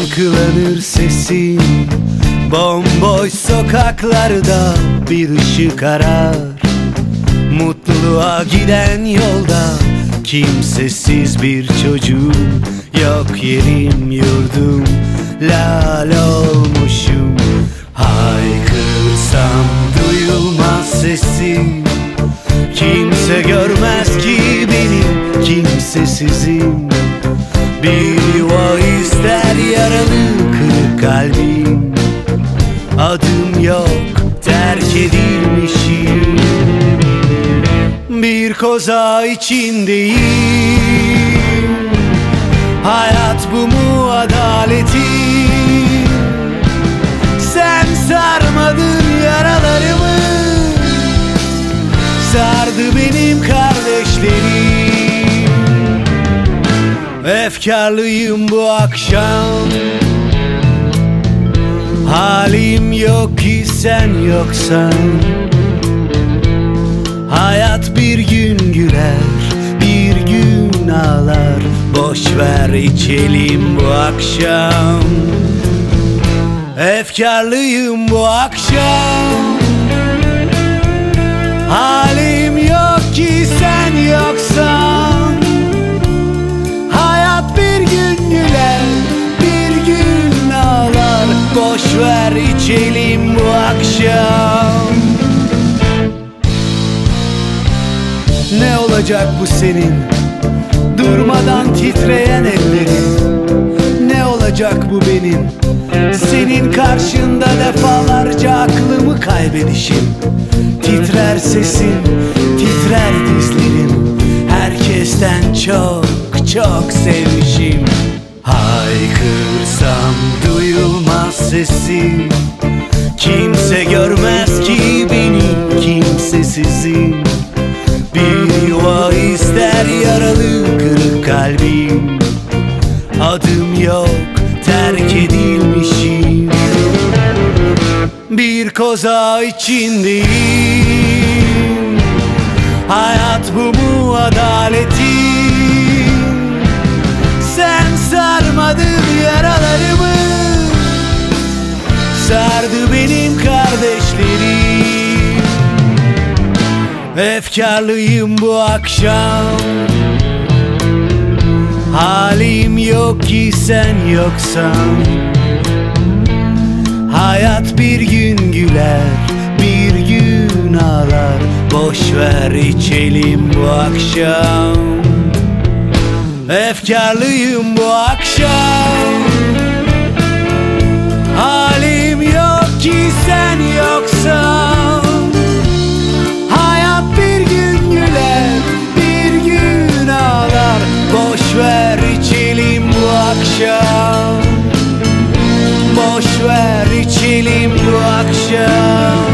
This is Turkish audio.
Yankılanır sesin Bomboş sokaklarda bir ışık arar. Mutluluğa giden yolda Kimsesiz bir çocuğum Yok. Yerim yurdum Lal olmuşum. Haykırsam duyulmaz sesim Kimse görmez ki benim kimsesizim Adım yok terk edilmişim. Bir koza içindeyim. Hayat bu mu adaleti? Sen sarmadın yaralarımı. Sardı benim kardeşlerim. Efkarlıyım bu akşam Halim yok ki sen yoksan. Hayat bir gün güler Bir gün ağlar. Boş ver içelim bu akşam. Efkarlıyım bu akşam içelim bu akşam. Ne olacak bu senin? Durmadan titreyen ellerin. Ne olacak bu benim? Senin karşında defalarca aklımı kaybedişim. Titrer sesin, titrer dizlerim. Herkesten çok çok sevmişim. Haykırsam duyulmaz sesim kimsesizim Bir yuva ister yaralı kırık kalbim. Adım yok terk edilmişim. Bir koza içindeyim. Hayat bu mu adaleti Sen sarmadın yaralarımı. Sardı benim kardeşlerim Efkarlıyım bu akşam. Halim yok ki sen yoksan. Hayat bir gün güler Bir gün ağlar. Boş ver içelim bu akşam. Efkarlıyım bu akşam boş ver içelim bu akşam.